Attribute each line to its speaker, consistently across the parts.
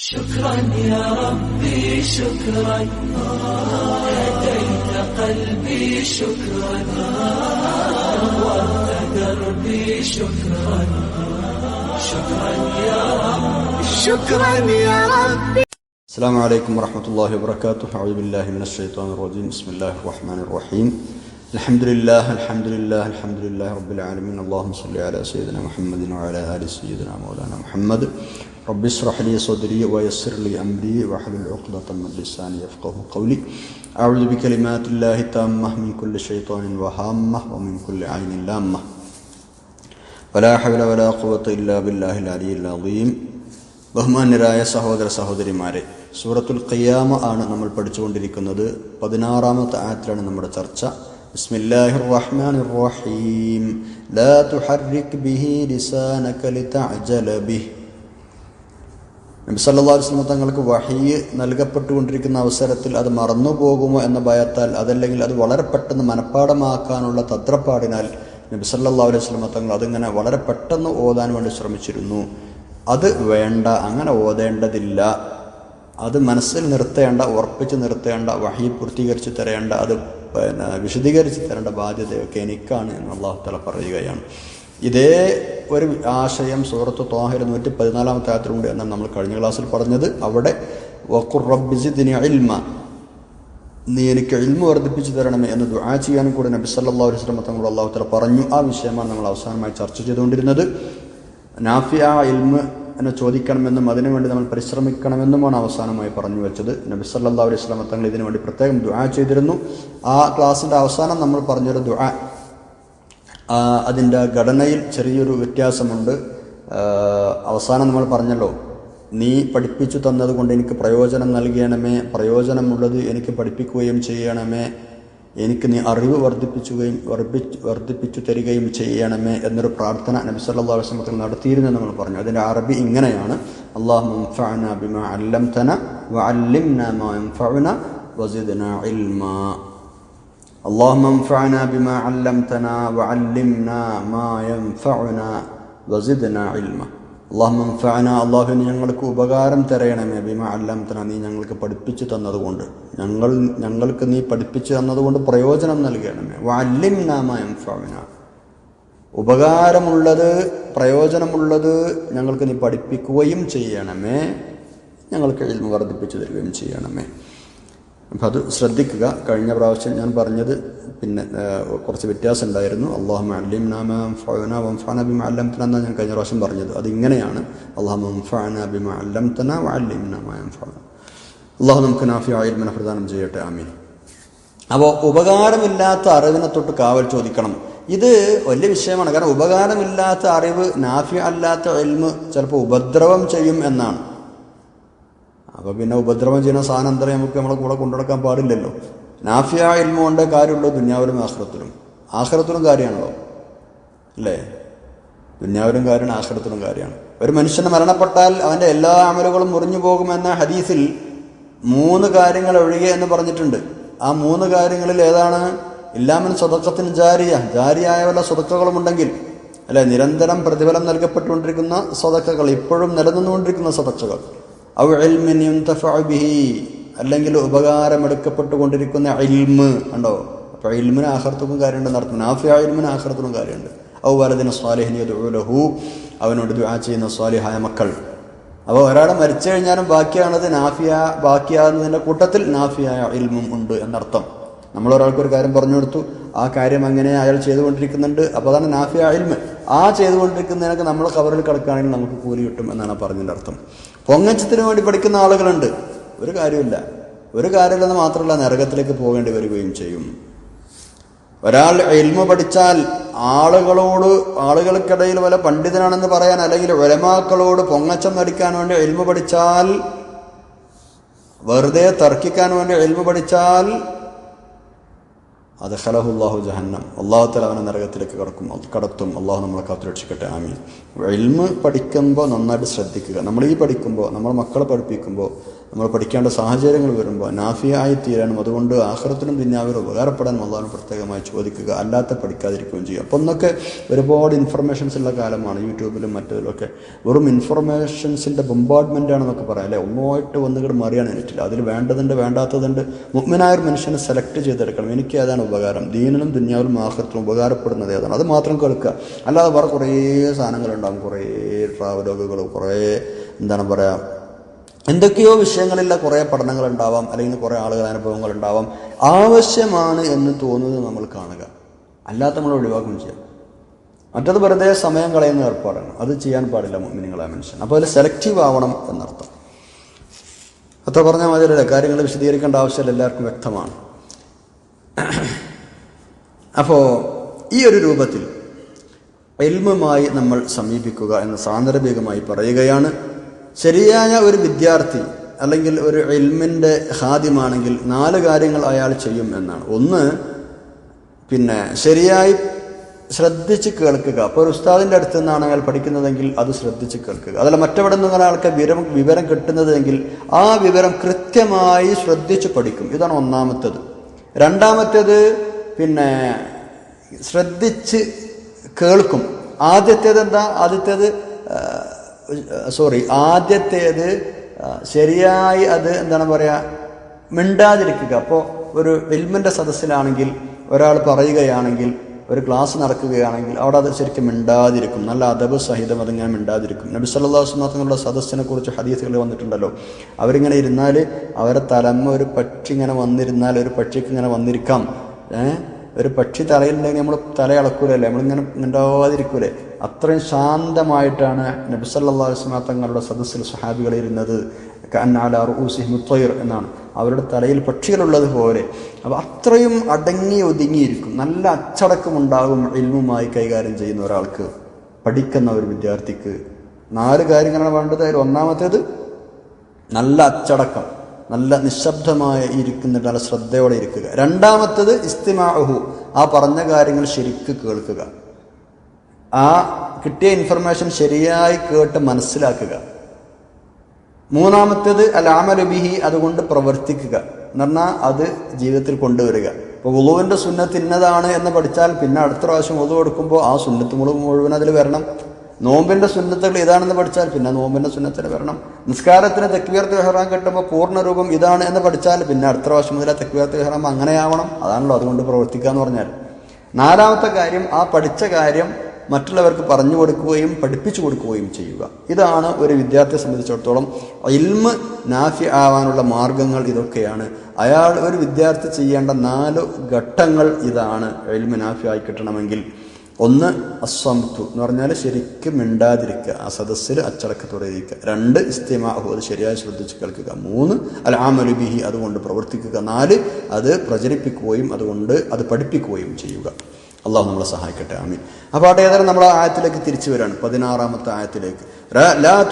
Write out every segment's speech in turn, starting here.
Speaker 1: شكرا يا ربي شكرا. هديت قلبي شكرا. نورت دربي شكرا. شكرا يا رب
Speaker 2: شكرا يا ربي.
Speaker 3: السلام عليكم ورحمة الله وبركاته. أعوذ بالله من الشيطان الرجيم. بسم الله الرحمن الرحيم. الحمد لله الحمد لله الحمد لله رب العالمين. اللهم صل على سيدنا محمد وعلى آل سيدنا مولانا محمد. رب اشرح لي صدري ويسر لي أمري واحلل عقدة من لساني يفقه قولي أعوذ بكلمات الله التامة من كل شيطان وهامة ومن كل عين لامة ولا حول ولا قوة إلا بالله العلي العظيم ബഹുമാന്യരായ സഹോദര സഹോദരിമാരെ സൂറത്തുൽ ഖിയാമ ആണ് നമ്മൾ പഠിച്ചുകൊണ്ടിരിക്കുന്നത് പതിനാറാമത്തെ ആയത്തിലാണ് നമ്മുടെ ചർച്ച ബിസ്മില്ലാഹിർ റഹ്മാനിർ റഹീം ലാ തുഹർരിക് ബിഹി ലിസാനക ലിതഅജല ബിഹി നബി സല്ലല്ലാഹു അലൈഹി വസല്ലം തങ്ങൾക്ക് വഹീ നൽകപ്പെട്ടുകൊണ്ടിരിക്കുന്ന അവസരത്തിൽ അത് മറന്നു പോകുമോ എന്ന ഭയത്താൽ അതല്ലെങ്കിൽ അത് വളരെ പെട്ടെന്ന് മനഃപ്പാടമാക്കാനുള്ള തത്രപ്പാടിനാൽ നബി സല്ലല്ലാഹു അലൈഹി വസല്ലം തങ്ങൾ അതിങ്ങനെ വളരെ പെട്ടെന്ന് ഓതാൻ വേണ്ടി ശ്രമിച്ചിരുന്നു. അത് വേണ്ട അങ്ങനെ ഓതേണ്ടതില്ല. അത് മനസ്സിൽ നിർത്തേണ്ട ഉറപ്പിച്ച് നിർത്തേണ്ട വഹി പൂർത്തീകരിച്ച് തരേണ്ട അത് വിശദീകരിച്ച് തരേണ്ട ബാധ്യതയൊക്കെ എനിക്കാണ് എന്ന് അള്ളാഹു തല പറയുകയാണ്. ഇതേ ഒരു ആശയം സൂറത്ത് തോഹിൽ നൂറ്റി പതിനാലാമത്തെ ആയത്തിലുണ്ട് എന്നാണ് നമ്മൾ കഴിഞ്ഞ ക്ലാസ്സിൽ പറഞ്ഞത്. അവിടെ വഖുർ റബ്ബിസിദ്നി ഇൽമ നീ എനിക്ക് ഇൽമ വർദ്ധിപ്പിച്ചു തരണമേ എന്ന് ദുആ ചെയ്യാനും കൂടെ നബി സല്ലാ അലൈഹി വസല്ലം തങ്ങൾ അള്ളാഹു തല പറഞ്ഞു. ആ വിഷയമാണ് നമ്മൾ അവസാനമായി ചർച്ച ചെയ്തുകൊണ്ടിരുന്നത്. നാഫിയ ഇൽമ് എന്നെ ചോദിക്കണമെന്നും അതിനുവേണ്ടി നമ്മൾ പരിശ്രമിക്കണമെന്നുമാണ് അവസാനമായി പറഞ്ഞു വെച്ചത്. നബി സല്ലാ അലൈഹി ശ്രമത്തങ്ങൾ തങ്ങൾ ഇതിനു വേണ്ടി പ്രത്യേകം ദുആ ചെയ്തിരുന്നു. ആ ക്ലാസ്സിന്റെ അവസാനം നമ്മൾ പറഞ്ഞൊരു ദുആ അതിന്റെ ഘടനയിൽ ചെറിയൊരു വ്യത്യാസമുണ്ട്. അവസാനം നമ്മൾ പറഞ്ഞല്ലോ നീ പഠിപ്പിച്ചു തന്നതുകൊണ്ട് എനിക്ക് പ്രയോജനം നൽകണമേ പ്രയോജനമുള്ളത് എനിക്ക് പഠിപ്പിക്കുകയും ചെയ്യണമേ എനിക്ക് നീ അറിവ് വർദ്ധിപ്പിച്ചുകയും വർദ്ധിപ്പിച്ച് വർദ്ധിപ്പിച്ചു തരികയും ചെയ്യണമേ എന്നൊരു പ്രാർത്ഥന നബി അലൈഹി വസല്ലം നടത്തിയിരുന്നു നമ്മൾ പറഞ്ഞു. അതിന്റെ അറബി ഇങ്ങനെയാണ് അല്ലാഹു അല്ലം യൻഫഉന വസിദ്ന ഇൽമാ. اللهم انفعنا بما علمتنا وعلمنا ما ينفعنا وزدنا علما اللهم انفعنا അള്ളാഹുവിന് ഞങ്ങൾക്ക് ഉപകാരം തരയണമേ ബിമ അല്ലംതന നീ ഞങ്ങൾക്ക് പഠിപ്പിച്ചു തന്നതുകൊണ്ട് ഞങ്ങൾ ഞങ്ങൾക്ക് നീ പഠിപ്പിച്ചു തന്നതുകൊണ്ട് പ്രയോജനം നൽകണമേ വല്ലിംന മാ യൻഫഉന ഉപകാരമുള്ളത് പ്രയോജനമുള്ളത് ഞങ്ങൾക്ക് നീ പഠിപ്പിക്കുകയും ചെയ്യണമേ ഞങ്ങൾക്ക് ഇൽമ വർദ്ധിപ്പിച്ചു തരികയും ചെയ്യണമേ അപ്പം അത് ശ്രദ്ധിക്കുക. കഴിഞ്ഞ പ്രാവശ്യം ഞാൻ പറഞ്ഞത് പിന്നെ കുറച്ച് വ്യത്യാസം ഉണ്ടായിരുന്നു. അള്ളാഹു അല്ലിം നാമ ഫന വംഫാന ബിമ അല്ലംതന എന്നാണ് ഞാൻ കഴിഞ്ഞ പ്രാവശ്യം പറഞ്ഞത്. അതിങ്ങനെയാണ് അള്ളാഹു വംഫാന ബിമ അല്ലംതന വല്ലിം നാമ ഫന അള്ളാഹു നമുക്ക് നാഫി ആയിൽമന പ്രദാനം ചെയ്യട്ടെ. ആമീൻ. അപ്പോൾ ഉപകാരമില്ലാത്ത അറിവിനെ തൊട്ട് കാവൽ ചോദിക്കണം. ഇത് വലിയ വിഷയമാണ്. കാരണം ഉപകാരമില്ലാത്ത അറിവ് നാഫി അല്ലാത്ത എൽമ് ചിലപ്പോൾ ഉപദ്രവം ചെയ്യും എന്നാണ്. അപ്പോൾ പിന്നെ ഉപദ്രവം ചെയ്യുന്ന സാധനം നമുക്ക് നമ്മളെ കൂടെ കൊണ്ടുനടക്കാൻ പാടില്ലല്ലോ. നാഫിയ ഇൽമ കാര്യമുള്ളൂ ദുന്യാവിലും ആഹ്റത്തിലും ആഹ്റത്തിലും കാര്യമാണല്ലോ. അല്ലേ? ദുന്യാവിലും കാര്യമാണ് ആഹ്റത്തിലും കാര്യമാണ്. ഒരു മനുഷ്യന് മരണപ്പെട്ടാൽ അവന്റെ എല്ലാ അമലുകളും മുറിഞ്ഞു പോകുമെന്ന ഹദീസിൽ മൂന്ന് കാര്യങ്ങൾ ഒഴികെ എന്ന് പറഞ്ഞിട്ടുണ്ട്. ആ മൂന്ന് കാര്യങ്ങളിൽ ഏതാണ്? ഇല്ലാമൻ സ്വതക്കത്തിന് ജാരിയ. ജാരിയായ വല്ല സ്വതക്കകളുമുണ്ടെങ്കിൽ അല്ലെ നിരന്തരം പ്രതിഫലം നൽകപ്പെട്ടുകൊണ്ടിരിക്കുന്ന സ്വതക്കകൾ ഇപ്പോഴും നിലനിന്നുകൊണ്ടിരിക്കുന്ന സ്വതക്കകൾ. ഔ ഇൽമിൻ ബിഹി അല്ലെങ്കിൽ ഉപകാരമെടുക്കപ്പെട്ടുകൊണ്ടിരിക്കുന്ന ഇൽമ് ഉണ്ടോ? അപ്പോൾ ഇൽമിന് ആഹർത്തക്കും കാര്യമുണ്ട് നടത്തുന്നു ആഫി ഇൽമിന് ആഹർത്തക്കും കാര്യമുണ്ട്. ഔ വലദിന സ്വാലിഹിനിയതുലഹു അവനോട് ദുആ ചെയ്യുന്ന സ്വാലിഹായ മക്കൾ. അപ്പോൾ ഒരാൾ മരിച്ചു കഴിഞ്ഞാലും ബാക്കിയാണത് നാഫിയ ബാക്കിയാകുന്നതിന്റെ കൂട്ടത്തിൽ നാഫിയായ ഇൽമും ഉണ്ട് എന്നർത്ഥം. നമ്മൾ ഒരാൾക്ക് ഒരു കാര്യം പറഞ്ഞു കൊടുത്തു ആ കാര്യം അങ്ങനെ അയാൾ ചെയ്തുകൊണ്ടിരിക്കുന്നുണ്ട് അപ്പോൾ അതാണ് നാഫിയ ഇൽമ്. ആ ചെയ്തുകൊണ്ടിരിക്കുന്നതിനൊക്കെ നമ്മൾ കവറിൽ കിടക്കുകയാണെങ്കിൽ നമുക്ക് കൂലി കിട്ടും എന്നാണ് പറഞ്ഞതിന്റെ അർത്ഥം. പൊങ്ങച്ചത്തിന് വേണ്ടി പഠിക്കുന്ന ആളുകളുണ്ട്. ഒരു കാര്യമില്ല. ഒരു കാര്യമില്ലെന്ന് മാത്രമല്ല നരകത്തിലേക്ക് പോകേണ്ടി വരികയും ചെയ്യും. ഒരാൾ എൽമ പഠിച്ചാൽ ആളുകളോട് ആളുകൾക്കിടയിൽ വല്ല പണ്ഡിതനാണെന്ന് പറയാൻ അല്ലെങ്കിൽ ഒലമാക്കളോട് പൊങ്ങച്ചം നടിക്കാൻ വേണ്ടി എൽമ പഠിച്ചാൽ വെറുതെ തർക്കിക്കാൻ വേണ്ടി എൽമ പഠിച്ചാൽ അത് ഖലഹുല്ലാഹു ജഹന്നം. അള്ളാഹുത്തല അവനെ നരകത്തിലേക്ക് കടക്കും. കടത്തും. അള്ളാഹു നമ്മളെ കാത്തു രക്ഷിക്കട്ടെ ആമീൻ. എൽമ് പഠിക്കുമ്പോൾ നന്നായിട്ട് ശ്രദ്ധിക്കുക. നമ്മൾ ഈ പഠിക്കുമ്പോൾ നമ്മൾ മക്കളെ പഠിപ്പിക്കുമ്പോൾ നമ്മൾ പഠിക്കേണ്ട സാഹചര്യങ്ങൾ വരുമ്പോൾ നാഫിയായി തീരാനും അതുകൊണ്ട് ആഹ്റത്തിനും ദുന്യാവിലും ഉപകാരപ്പെടാനും അള്ളാഹും പ്രത്യേകമായി ചോദിക്കുക. അല്ലാത്ത പഠിക്കാതിരിക്കുകയും ചെയ്യും അപ്പം ഒന്നൊക്കെ ഒരുപാട് ഇൻഫർമേഷൻസ് ഉള്ള കാലമാണ്. യൂട്യൂബിലും മറ്റതിലൊക്കെ വെറും ഇൻഫർമേഷൻസിന്റെ ബൊമ്പാർട്ട്മെന്റ് ആണെന്നൊക്കെ പറയാം. അല്ലേ? ഒന്നുമായിട്ട് വന്നുകൂടെ മറിയാൻ എനിക്കില്ല. അതിൽ വേണ്ടതുണ്ട് വേണ്ടാത്തതുണ്ട്. മുഗ്മനായ ഒരു മനുഷ്യനെ സെലക്ട് ചെയ്തെടുക്കണം. എനിക്ക് ഏതാണ് ഉപകാരം. ദീനിനും ദുന്യാവിലും ആഹ്റത്തിനും ഉപകാരപ്പെടുന്നത് ഏതാണ്? അത് മാത്രം കേൾക്കുക. അല്ലാതെ വേറെ കുറേ സാധനങ്ങളുണ്ടാകും. കുറേ ട്രാവലോഗുകൾ കുറേ എന്താണ് പറയുക എന്തൊക്കെയോ വിഷയങ്ങളിലുള്ള കുറേ പഠനങ്ങൾ ഉണ്ടാവാം അല്ലെങ്കിൽ കുറേ ആളുകൾ അനുഭവങ്ങൾ ഉണ്ടാവാം ആവശ്യമാണ് എന്ന് തോന്നുന്നത് നമ്മൾ കാണുക. അല്ലാത്ത നമ്മൾ ഒഴിവാക്കുകയും ചെയ്യാം. മറ്റത് വെറുതെ സമയം കളയുന്ന ഏർപ്പാടാണ്. അത് ചെയ്യാൻ പാടില്ല നിങ്ങളെ മനുഷ്യൻ. അപ്പോൾ അതിൽ സെലക്റ്റീവ് ആവണം എന്നർത്ഥം. അത്ര പറഞ്ഞാൽ മതിയല്ലേ കാര്യങ്ങൾ വിശദീകരിക്കേണ്ട ആവശ്യമില്ല. എല്ലാവർക്കും വ്യക്തമാണ്. അപ്പോൾ ഈ ഒരു രൂപത്തിൽ എൽമുമായി നമ്മൾ സമീപിക്കുക എന്ന് സാന്ദർഭികമായി പറയുകയാണ്. ശരിയായ ഒരു വിദ്യാർത്ഥി അല്ലെങ്കിൽ ഒരു എൽമിന്റെ ഹാദ്യമാണെങ്കിൽ നാല് കാര്യങ്ങൾ അയാൾ ചെയ്യും എന്നാണ്. ഒന്ന് പിന്നെ ശരിയായി ശ്രദ്ധിച്ച് കേൾക്കുക. അപ്പോൾ ഒരു ഉസ്താദിന്റെ അടുത്ത് നിന്നാണ് അയാൾ പഠിക്കുന്നതെങ്കിൽ അത് ശ്രദ്ധിച്ച് കേൾക്കുക. അതല്ല മറ്റെവിടെ നിന്നാണ് അയാൾക്ക് വിവരം വിവരം കിട്ടുന്നതെങ്കിൽ ആ വിവരം കൃത്യമായി ശ്രദ്ധിച്ച് പഠിക്കും. ഇതാണ് ഒന്നാമത്തേത്. രണ്ടാമത്തേത് പിന്നെ ശ്രദ്ധിച്ച് കേൾക്കും. ആദ്യത്തേത് എന്താ ആദ്യത്തേത് സോറി ആദ്യത്തേത് ശരിയായി അത് എന്താണ് പറയുക മിണ്ടാതിരിക്കുക. അപ്പോൾ ഒരു ഫിൽമിന്റെ സദസ്സിലാണെങ്കിൽ ഒരാൾ പറയുകയാണെങ്കിൽ ഒരു ക്ലാസ് നടക്കുകയാണെങ്കിൽ അവിടെ അത് ശരിക്കും മിണ്ടാതിരിക്കും. നല്ല അദബ് സഹിതം അതിങ്ങനെ മിണ്ടാതിരിക്കും. നബി സല്ലല്ലാഹു അലൈഹി വസല്ലം തങ്ങളുടെ സദസ്സിനെ കുറിച്ച് ഹദീസുകൾ വന്നിട്ടുണ്ടല്ലോ. അവരിങ്ങനെ ഇരുന്നാൽ അവരെ തലമ്മ ഒരു പക്ഷി ഇങ്ങനെ വന്നിരുന്നാൽ ഒരു പക്ഷിക്ക് ഇങ്ങനെ വന്നിരിക്കാം. ഒരു പക്ഷി തലയിലുണ്ടെങ്കിൽ നമ്മൾ തല ഇളക്കൂലല്ലേ നമ്മളിങ്ങനെ മിണ്ടാതിരിക്കൂലേ? അത്രയും ശാന്തമായിട്ടാണ് നബിസല്ലാ വസല്ലം തങ്ങളുടെ സദസ്സിൽ സഹാബികൾ ഇരുന്നത്. കന്നാല റൂസിഹിം മുത്തൈർ എന്നാണ്. അവരുടെ തലയിൽ പക്ഷികളുള്ളത് പോലെ. അപ്പോൾ അത്രയും അടങ്ങി ഒതുങ്ങിയിരിക്കും. നല്ല അച്ചടക്കമുണ്ടാകും ഇൽമുമായി കൈകാര്യം ചെയ്യുന്ന ഒരാൾക്ക് പഠിക്കുന്ന ഒരു വിദ്യാർത്ഥിക്ക്. നാല് കാര്യങ്ങളാണ് വേണ്ടത്. അതിൽ ഒന്നാമത്തേത് നല്ല അച്ചടക്കം നല്ല നിശബ്ദമായി ഇരിക്കുന്നിട്ട് നല്ല ശ്രദ്ധയോടെ ഇരിക്കുക. രണ്ടാമത്തത് ഇസ്തിമാഹു ആ പറഞ്ഞ കാര്യങ്ങൾ ശരിക്ക് കേൾക്കുക. ആ കിട്ടിയ ഇൻഫർമേഷൻ ശരിയായി കേട്ട് മനസ്സിലാക്കുക. മൂന്നാമത്തേത് അലാമലുബിഹി അതുകൊണ്ട് പ്രവർത്തിക്കുക. എന്ന് പറഞ്ഞാൽ അത് ജീവിതത്തിൽ കൊണ്ടുവരിക. ഇപ്പോൾ ഉളുവിന്റെ സുന്നത്ത് ഇന്നതാണ് എന്ന് പഠിച്ചാൽ പിന്നെ അടുത്ത പ്രാവശ്യം ഉളു കൊടുക്കുമ്പോൾ ആ സുന്നത്ത് മുഴുവൻ അതിൽ വരണം. നോമ്പിന്റെ സുന്നത്തുകൾ ഇതാണെന്ന് പഠിച്ചാൽ പിന്നെ നോമ്പിന്റെ സുന്നത്തിന് വരണം. നിസ്കാരത്തിന് തെക്വീർത്ത് ഹെഹ്റാൻ കിട്ടുമ്പോൾ പൂർണ രൂപം ഇതാണ് എന്ന് പഠിച്ചാൽ പിന്നെ അടുത്ത പ്രാവശ്യം മുതൽ തെക്വീർത്ത് ഹെഹ്റാം അങ്ങനെയാവണം. അതാണല്ലോ അതുകൊണ്ട് പ്രവർത്തിക്കുക എന്ന് പറഞ്ഞാൽ. നാലാമത്തെ കാര്യം ആ പഠിച്ച കാര്യം മറ്റുള്ളവർക്ക് പറഞ്ഞു കൊടുക്കുകയും പഠിപ്പിച്ചു കൊടുക്കുകയും ചെയ്യുക. ഇതാണ് ഒരു വിദ്യാർത്ഥിയെ സംബന്ധിച്ചിടത്തോളം ഇൽമ് നാഫി ആവാനുള്ള മാർഗങ്ങൾ ഇതൊക്കെയാണ്. അയാൾ ഒരു വിദ്യാർത്ഥി ചെയ്യേണ്ട നാല് ഘട്ടങ്ങൾ ഇതാണ് ഇൽമ് നാഫി ആയി കിട്ടണമെങ്കിൽ. ഒന്ന് അസ്വംതു എന്ന് പറഞ്ഞാൽ ശരിക്കും മിണ്ടാതിരിക്കുക ആ സദസ്സിൽ അച്ചടക്കത്തോടെ രണ്ട് ഇസ്തിമാഹു അത് ശരിയായി ശ്രദ്ധിച്ച് കേൾക്കുക. മൂന്ന് അൽ ആ ബിഹി അതുകൊണ്ട് പ്രവർത്തിക്കുക. നാല് അത് പ്രചരിപ്പിക്കുകയും അതുകൊണ്ട് അത് പഠിപ്പിക്കുകയും ചെയ്യുക. അള്ളാഹു നമ്മളെ സഹായിക്കട്ടെ. ആമീൻ. അപ്പോൾ അവിടെ ഏതായാലും നമ്മൾ ആയത്തിലേക്ക് തിരിച്ചു വരാണ് പതിനാറാമത്തെ ആയത്തിലേക്ക്. നബി ലാ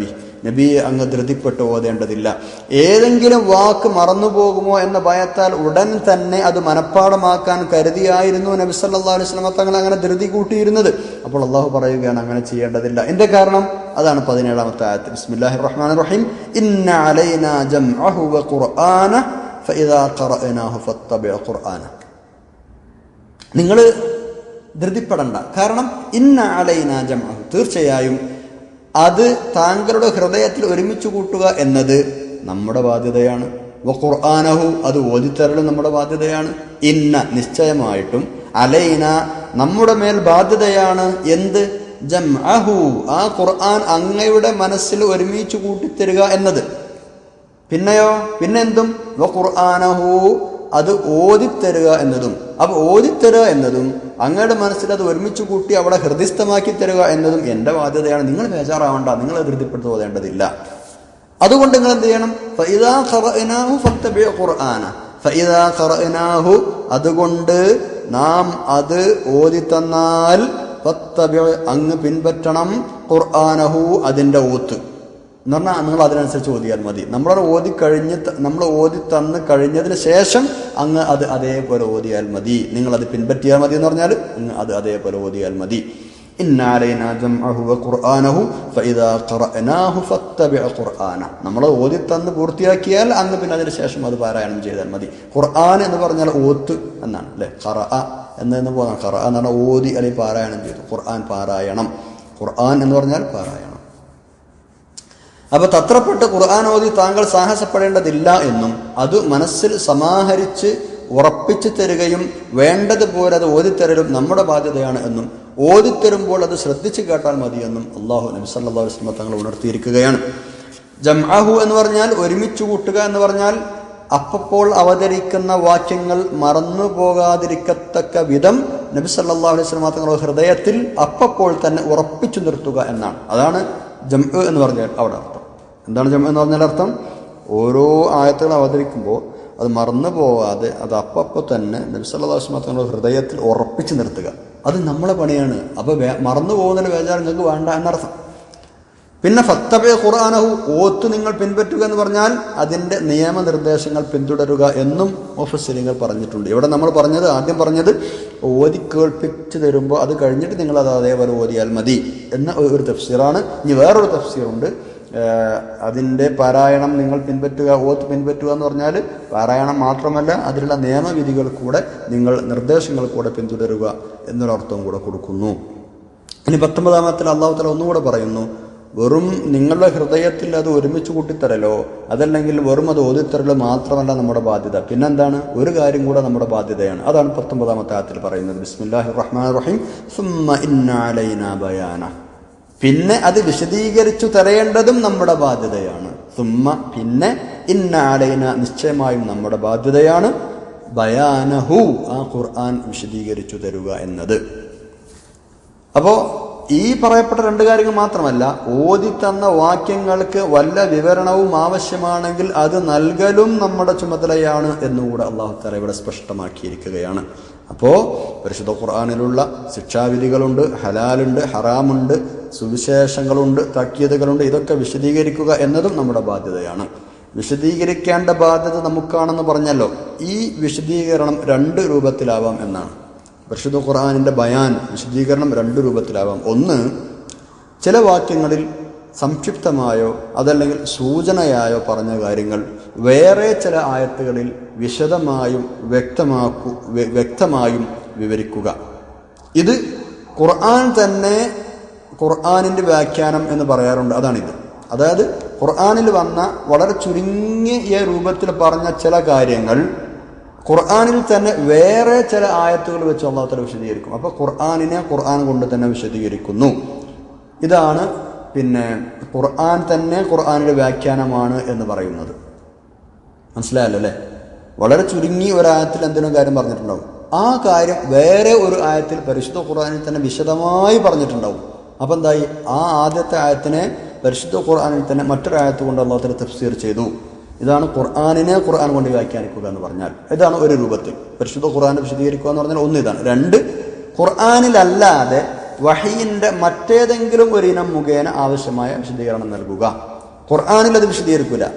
Speaker 3: ബിഹി നബിയെ അങ്ങ് ധൃതിപ്പെട്ട് ഓതേണ്ടതില്ല. ഏതെങ്കിലും വാക്ക് മറന്നു പോകുമോ എന്ന ഭയത്താൽ ഉടൻ തന്നെ അത് മനഃപ്പാടമാക്കാൻ കരുതിയായിരുന്നു നബി സല്ലാ അലൈഹി വസല്ലം. തങ്ങൾ അങ്ങനെ ധൃതി കൂട്ടിയിരുന്നത്. അപ്പോൾ അള്ളാഹു പറയുകയാണ് അങ്ങനെ ചെയ്യേണ്ടതില്ല. എന്റെ കാരണം? അതാണ് പതിനേഴാമത്തെ ആയത്ത്. ബിസ്മില്ലാഹിർ റഹ്മാനിർ റഹീം ജംഅഹു വ ഖുർആന ഖുർആന. നിങ്ങൾ ധൃതിപ്പെടണ്ട. കാരണം ഇന്ന അലൈന ജംഅഹു തീർച്ചയായും അത് താങ്കളുടെ ഹൃദയത്തിൽ ഒരുമിച്ച് കൂട്ടുക എന്നത് നമ്മുടെ ബാധ്യതയാണ്. വ ഖുർആനഹു അത് ഓതിത്തരലും നമ്മുടെ ബാധ്യതയാണ്. ഇന്ന നിശ്ചയമായിട്ടും അലൈന നമ്മുടെ മേൽ ബാധ്യതയാണ് എന്ത്? ജം അഹു ആ ഖുർആൻ അങ്ങയുടെ മനസ്സിൽ ഒരുമിച്ച് കൂട്ടിത്തരിക എന്നത്. പിന്നെയോ? പിന്നെന്തും? വ ഖുർആനഹു അത് ഓതിത്തരുക എന്നതും അപ്പൊ ഓതിത്തരുക എന്നതും അങ്ങയുടെ മനസ്സിൽ അത് ഒരുമിച്ച് കൂട്ടി അവിടെ ഹൃദയസ്ഥമാക്കി തരുക എന്നതും എന്റെ ബാധ്യതയാണ്. നിങ്ങൾ ബേജാറാവണ്ട നിങ്ങൾ ധൃതിപ്പെട്ടു പോകേണ്ടതില്ല അതുകൊണ്ട് നിങ്ങൾ എന്ത് ചെയ്യണം? ഖറഅനാഹു അതുകൊണ്ട് നാം അത് ഓതി തന്നാൽ അങ്ങ് പിൻപറ്റണം ഖുർആനഹു അതിന്റെ ഓത്ത് എന്ന് പറഞ്ഞാൽ നിങ്ങൾ അതിനനുസരിച്ച് ഓതിയാൽ മതി. നമ്മളത് ഓതി കഴിഞ്ഞ് നമ്മൾ ഓതി തന്ന് കഴിഞ്ഞതിന് ശേഷം അങ്ങ് അത് അതേപോലെ ഓതിയാൽ മതി. നിങ്ങൾ അത് പിൻപറ്റിയാൽ മതി എന്ന് പറഞ്ഞാൽ അത് അതേപോലെ ഓതിയാൽ മതി. നമ്മൾ ഓതി തന്ന് പൂർത്തിയാക്കിയാൽ അന്ന് പിന്നെ അതിന് ശേഷം അത് പാരായണം ചെയ്താൽ മതി. ഖുർആൻ എന്ന് പറഞ്ഞാൽ ഓത്ത് എന്നാണ് അല്ലേ? ഖറ എന്നതെന്ന് പോകുന്ന ഖറ എന്ന് പറഞ്ഞാൽ ഓതി അല്ലെങ്കിൽ പാരായണം ചെയ്തു. ഖുർആൻ പാരായണം. ഖുർആൻ എന്ന് പറഞ്ഞാൽ പാരായണം. അപ്പൊ തത്രപ്പെട്ട് ഖുർആൻ ഓതി താങ്കൾ സാഹസപ്പെടേണ്ടതില്ല എന്നും അത് മനസ്സിൽ സമാഹരിച്ച് ഉറപ്പിച്ചു തരികയും വേണ്ടതുപോലെ അത് ഓതിത്തരലും നമ്മുടെ ബാധ്യതയാണ് എന്നും ഓതിത്തരുമ്പോൾ അത് ശ്രദ്ധിച്ചു കേട്ടാൽ മതിയെന്നും അള്ളാഹു നബി സല്ലല്ലാഹു വസ്ലമ തങ്ങൾ ഉണർത്തിയിരിക്കുകയാണ്. ജംഅഹു എന്ന് പറഞ്ഞാൽ ഒരുമിച്ച് കൂട്ടുക എന്ന് പറഞ്ഞാൽ അപ്പപ്പോൾ അവതരിക്കുന്ന വാക്യങ്ങൾ മറന്നു പോകാതിരിക്കത്തക്ക വിധം നബി സല്ലാ അലൈഹി വസല്ലം തങ്ങളുടെ ഹൃദയത്തിൽ അപ്പപ്പോൾ തന്നെ ഉറപ്പിച്ചു നിർത്തുക എന്നാണ്. അതാണ് ജംഅ എന്ന് പറഞ്ഞാൽ അവിടെ അർത്ഥം. എന്താണ് ജം എന്ന് പറഞ്ഞാൽ അർത്ഥം? ഓരോ ആയത്തുകൾ അവതരിക്കുമ്പോൾ അത് മറന്നു പോവാതെ അത് അപ്പപ്പോൾ തന്നെ നബി സല്ലല്ലാഹു അലൈഹി വസല്ലം തങ്ങളുടെ ഹൃദയത്തിൽ ഉറപ്പിച്ച് നിർത്തുക. അത് നമ്മളെ പണിയാണ്. അപ്പോൾ മറന്നു പോകുന്നതിന് ബേജാർ നിങ്ങൾക്ക് വേണ്ട എന്നർത്ഥം. പിന്നെ ഫത്തബെ ഖുർആാനഹു ഓത്ത് നിങ്ങൾ പിൻപറ്റുക എന്ന് പറഞ്ഞാൽ അതിന്റെ നിയമനിർദ്ദേശങ്ങൾ പിന്തുടരുക എന്നും മുഫസ്സിലിങ്ങൾ പറഞ്ഞിട്ടുണ്ട്. ഇവിടെ നമ്മൾ പറഞ്ഞത് ആദ്യം പറഞ്ഞത് ഓതി കേൾപ്പിച്ച് തരുമ്പോൾ അത് കഴിഞ്ഞിട്ട് നിങ്ങൾ അത് അതേപോലെ ഓതിയാൽ മതി എന്ന ഒരു തഫ്സീറാണ്. ഇനി വേറൊരു തഫ്സീറുണ്ട്. അതിന്റെ പാരായണം നിങ്ങൾ പിൻപറ്റുക ഓത്ത് പിൻപറ്റുക എന്ന് പറഞ്ഞാൽ പാരായണം മാത്രമല്ല അതിലുള്ള നിയമവിധികൾ കൂടെ നിങ്ങൾ നിർദ്ദേശങ്ങൾ കൂടെ പിന്തുടരുക എന്നൊരർത്ഥം കൂടെ കൊടുക്കുന്നു. ഇനി പത്തൊമ്പതാമത്തിൽ അള്ളാഹു തല ഒന്നുകൂടെ പറയുന്നു വെറും നിങ്ങളുടെ ഹൃദയത്തിൽ അത് ഒരുമിച്ച് കൂട്ടിത്തരലോ അതല്ലെങ്കിൽ വെറും അത് ഓതിത്തരലോ മാത്രമല്ല നമ്മുടെ ബാധ്യത. പിന്നെന്താണ്? ഒരു കാര്യം കൂടെ നമ്മുടെ ബാധ്യതയാണ്. അതാണ് പത്തൊമ്പതാമത്തെ ആത്തിൽ പറയുന്നത്. ബിസ്മില്ലാഹി റഹ്മാൻ റഹീം. സുമ്മ ഇന്നാലൈന ബയാന. പിന്നെ അത് വിശദീകരിച്ചു തരേണ്ടതും നമ്മുടെ ബാധ്യതയാണ്. സുമ്മ പിന്നെ ഇന്ന അലൈന നിശ്ചയമായും നമ്മുടെ ബാധ്യതയാണ്. ബയാനഹു ആ ഖുർആൻ വിശദീകരിച്ചു തരുക എന്നത്. അപ്പോ ഈ പറയപ്പെട്ട രണ്ട് കാര്യങ്ങൾ മാത്രമല്ല ഓതി തന്ന വാക്യങ്ങൾക്ക് വല്ല വിവരണവും ആവശ്യമാണെങ്കിൽ അത് നൽകലും നമ്മുടെ ചുമതലയാണ് എന്നുകൂടെ അള്ളാഹു തല ഇവിടെ സ്പഷ്ടമാക്കിയിരിക്കുകയാണ്. അപ്പോൾ പരിശുദ്ധ ഖുർആാനിലുള്ള ശിക്ഷാവിധികളുണ്ട് ഹലാലുണ്ട് ഹറാമുണ്ട് സുവിശേഷങ്ങളുണ്ട് തക്കീതുകളുണ്ട്. ഇതൊക്കെ വിശദീകരിക്കുക എന്നതും നമ്മുടെ ബാധ്യതയാണ്. വിശദീകരിക്കേണ്ട ബാധ്യത നമുക്കാണെന്ന് പറഞ്ഞല്ലോ. ഈ വിശദീകരണം രണ്ട് രൂപത്തിലാവാം എന്നാണ്. പരിശുദ്ധ ഖുർആാനിന്റെ ബയാൻ വിശദീകരണം രണ്ട് രൂപത്തിലാവാം. ഒന്ന് ചില വാക്യങ്ങളിൽ സംക്ഷിപ്തമായോ അതല്ലെങ്കിൽ സൂചനയായോ പറഞ്ഞ കാര്യങ്ങൾ വേറെ ചില ആയത്തുകളിൽ വിശദമായും വ്യക്തമാക്കു വ്യക്തമായും വിവരിക്കുക. ഇത് ഖുർആൻ തന്നെ ഖുർആാനിന്റെ വ്യാഖ്യാനം എന്ന് പറയാറുണ്ട്. അതാണിത്. അതായത് ഖുർആാനിൽ വന്ന വളരെ ചുരുങ്ങിയ രൂപത്തിൽ പറഞ്ഞ ചില കാര്യങ്ങൾ ഖുർആാനിൽ തന്നെ വേറെ ചില ആയത്തുകൾ വെച്ച് അള്ളാഹുത്തല വിശദീകരിക്കും. അപ്പോൾ ഖുർആാനിനെ ഖുർആൻ കൊണ്ട് തന്നെ വിശദീകരിക്കുന്നു. ഇതാണ് പിന്നെ ഖുർആൻ തന്നെ ഖുർആാനിന്റെ വ്യാഖ്യാനമാണ് എന്ന് പറയുന്നത്. മനസ്സിലായല്ലോ? അല്ലേ വളരെ ചുരുങ്ങി ഒരായത്തിൽ എന്തെങ്കിലും കാര്യം പറഞ്ഞിട്ടുണ്ടാവും. ആ കാര്യം വേറെ ഒരു ആയത്തിൽ പരിശുദ്ധ ഖുർആാനിൽ തന്നെ വിശദമായി പറഞ്ഞിട്ടുണ്ടാവും. അപ്പം എന്തായി? ആ ആദ്യത്തെ ആയത്തിനെ പരിശുദ്ധ ഖുർആാനിൽ തന്നെ മറ്റൊരായത്ത് കൊണ്ട് അള്ളാഹത്തിന് തഫ്സീർ ചെയ്തു. ഇതാണ് ഖുർആാനിനെ ഖുർആൻ കൊണ്ട് വ്യാഖ്യാനിക്കുക എന്ന് പറഞ്ഞാൽ. ഇതാണ് ഒരു രൂപത്തിൽ. പരിശുദ്ധ ഖുർആാനെ വിശദീകരിക്കുക എന്ന് പറഞ്ഞാൽ ഒന്ന് ഇതാണ്. രണ്ട് ഖുർആാനിലല്ലാതെ വഹീന്റെ മറ്റേതെങ്കിലും ഒരു ഇനം മുഖേന ആവശ്യമായ വിശദീകരണം നൽകുക. ഖുർആാനിൽ അത് വിശദീകരിക്കില്ല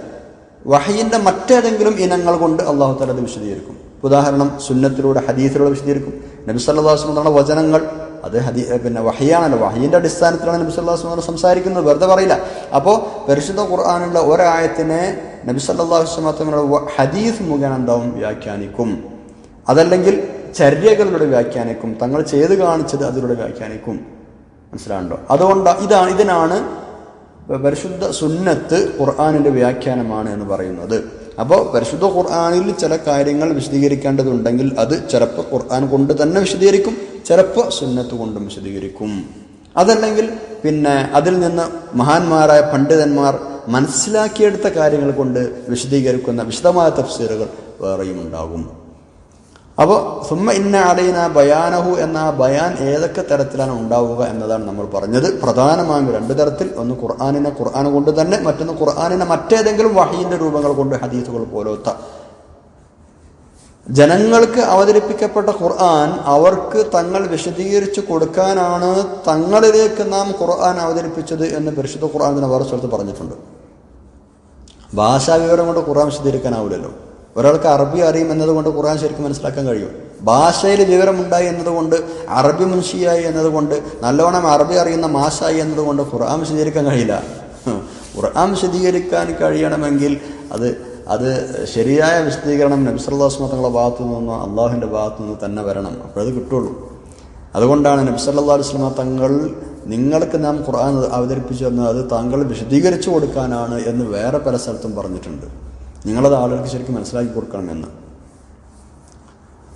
Speaker 3: വഹീന്റെ മറ്റേതെങ്കിലും ഇനങ്ങൾ കൊണ്ട് അള്ളാഹു താല അത് വിശദീകരിക്കും. ഉദാഹരണം സുന്നത്തിലൂടെ ഹദീസിലൂടെ വിശദീകരിക്കും. നബി വസല്ലം വചനങ്ങൾ അത് ഹദീ പിന്നെ വഹിയാണല്ലോ. വഹീന്റെ അടിസ്ഥാനത്തിലാണ് നബി വസല്ലം സംസാരിക്കുന്നത്. വെറുതെ പറയില്ല. അപ്പോൾ പരിശുദ്ധ ഖുർആാനുള്ള ഒരായത്തിനെ നബി തങ്ങളുടെ ഹദീസ് മുഖേന എന്താവും? വ്യാഖ്യാനിക്കും. അതല്ലെങ്കിൽ ചര്യകളിലൂടെ വ്യാഖ്യാനിക്കും. തങ്ങൾ ചെയ്ത് കാണിച്ചത് അതിലൂടെ വ്യാഖ്യാനിക്കും. മനസ്സിലാണ്ടോ അതുകൊണ്ട് ഇതാണ് ഇതിനാണ് പരിശുദ്ധ സുന്നത്ത് ഖുർആാനിന്റെ വ്യാഖ്യാനമാണ് എന്ന് പറയുന്നത്. അപ്പോൾ പരിശുദ്ധ ഖുർആാനിൽ ചില കാര്യങ്ങൾ വിശദീകരിക്കേണ്ടതുണ്ടെങ്കിൽ അത് ചിലപ്പോൾ ഖുർആൻ കൊണ്ട് തന്നെ വിശദീകരിക്കും ചിലപ്പോൾ സുന്നത്ത് കൊണ്ടും വിശദീകരിക്കും. അതല്ലെങ്കിൽ പിന്നെ അതിൽ നിന്ന് മഹാന്മാരായ പണ്ഡിതന്മാർ മനസ്സിലാക്കിയെടുത്ത കാര്യങ്ങൾ കൊണ്ട് വിശദീകരിക്കുന്ന വിശദമായ തഫ്സീറുകൾ വേറെയും ഉണ്ടാകും. അപ്പോൾ സുമ്മ ഇന്ന അലൈന ബയാനഹു എന്ന ആ ബയാൻ ഏതൊക്കെ തരത്തിലാണ് ഉണ്ടാവുക എന്നതാണ് നമ്മൾ പറഞ്ഞത്. പ്രധാനമായും രണ്ട് തരത്തിൽ. ഒന്ന് ഖുർആാനിനെ ഖുർആൻ കൊണ്ട് തന്നെ മറ്റൊന്ന് ഖുർആാനിനെ മറ്റേതെങ്കിലും വഹീന്റെ രൂപങ്ങൾ കൊണ്ട് ഹദീസുകൾ പോലത്തെ. ജനങ്ങൾക്ക് അവതരിപ്പിക്കപ്പെട്ട ഖുർആൻ അവർക്ക് തങ്ങൾ വിശദീകരിച്ചു കൊടുക്കാനാണ് തങ്ങളിലേക്ക് നാം ഖുർആൻ അവതരിപ്പിച്ചത് എന്ന് പരിശുദ്ധ ഖുർആൻ തന്നെ വേറെ സ്ഥലത്ത് പറഞ്ഞിട്ടുണ്ട്. ഭാഷാ വിവരം കൊണ്ട് ഖുർആൻ വിശദീകരിക്കാനാവില്ലല്ലോ. ഒരാൾക്ക് അറബി അറിയും എന്നതുകൊണ്ട് ഖുർആൻ ശരിക്കും മനസ്സിലാക്കാൻ കഴിയും. ഭാഷയിൽ വിവരമുണ്ടായി എന്നതുകൊണ്ട് അറബി മുൻഷിയായി എന്നതുകൊണ്ട് നല്ലവണ്ണം അറബി അറിയുന്ന മാഷായി എന്നതുകൊണ്ട് ഖുർആൻ വിശദീകരിക്കാൻ കഴിയില്ല. ഖുർആൻ വിശദീകരിക്കാൻ കഴിയണമെങ്കിൽ അത് അത് ശരിയായ വിശദീകരണം നബ്സല്ലാസ്മ തങ്ങളുടെ ഭാഗത്തു നിന്നോ അള്ളാഹുവിന്റെ ഭാഗത്തു നിന്ന് തന്നെ വരണം. അപ്പോഴത് കിട്ടുള്ളൂ. അതുകൊണ്ടാണ് നബ്സല്ലാ വസ്ലമ തങ്ങൾ നിങ്ങൾക്ക് നാം ഖുർആൻ അവതരിപ്പിച്ചു തന്നത് അത് താങ്കൾ വിശദീകരിച്ചു കൊടുക്കാനാണ് എന്ന് വേറെ പല സ്ഥലത്തും പറഞ്ഞിട്ടുണ്ട്. നിങ്ങളത് ആളുകൾക്ക് ശരിക്കും മനസ്സിലാക്കി കൊടുക്കണമെന്ന്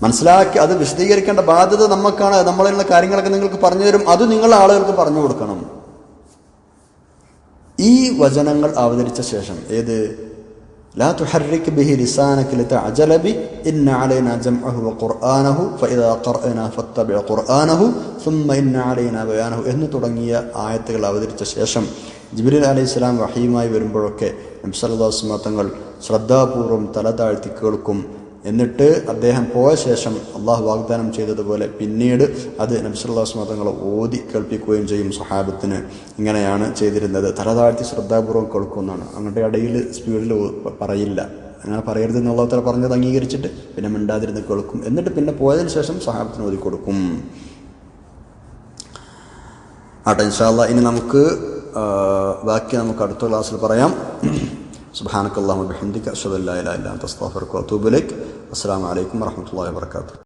Speaker 3: മനസ്സിലാക്കി അത് വിശദീകരിക്കേണ്ട ബാധ്യത നമുക്കാണ് നമ്മളുള്ള കാര്യങ്ങളൊക്കെ നിങ്ങൾക്ക് പറഞ്ഞു തരും അത് നിങ്ങൾ ആളുകൾക്ക് പറഞ്ഞു കൊടുക്കണം ഈ വചനങ്ങൾ അവതരിച്ച ശേഷം ഏത് لا تحرك به لسانك لتعجل به إن علينا جمعه وقرآنه فإذا قرأنا فاتبع قرآنه ثم إن علينا بيانه എന്ന് തുടങ്ങിയ ആയത്തുകൾ അവതരിച്ച ശേഷം ജിബ്രീൽ അലൈഹി സ്വലാം വഹീമായി വരുമ്പോഴൊക്കെ നബ്സല്ലാസ്മ തങ്ങൾ ശ്രദ്ധാപൂർവം തല താഴ്ത്തി കേൾക്കും എന്നിട്ട് അദ്ദേഹം പോയ ശേഷം അള്ളാഹു വാഗ്ദാനം ചെയ്തതുപോലെ പിന്നീട് അത് നബ്സല്ലാസ്മ തങ്ങൾ ഓതി കേൾപ്പിക്കുകയും ചെയ്യും സഹാബത്തിന് ഇങ്ങനെയാണ് ചെയ്തിരുന്നത്. തല താഴ്ത്തി ശ്രദ്ധാപൂർവം കേൾക്കുമെന്നാണ് അങ്ങോട്ട് ഇടയിൽ സ്പീഡിൽ പറയില്ല. അങ്ങനെ പറയരുത് എന്നുള്ളത്ര പറഞ്ഞത് അംഗീകരിച്ചിട്ട് പിന്നെ മിണ്ടാതിരുന്ന് കേൾക്കും. എന്നിട്ട് പിന്നെ പോയതിന് ശേഷം സഹാബത്തിന് ഓതി കൊടുക്കും. ആട്ടെ ഇൻഷാല്ല ഇനി നമുക്ക് ബാക്കി നമുക്ക് അടുത്ത ക്ലാസ്സിൽ പറയാം സുബാനക്കല്ലാഹു ബിഹംദിക അഷ്ഹദു അല്ലാ ഇലാഹ ഇല്ല അൻത അസ്തഗ്ഫിറുക വഅതൂബു ഇലൈക് അസ്സലാമു അലൈക്കും വറഹ്മത്തുള്ളാഹി വബറകാതുഹു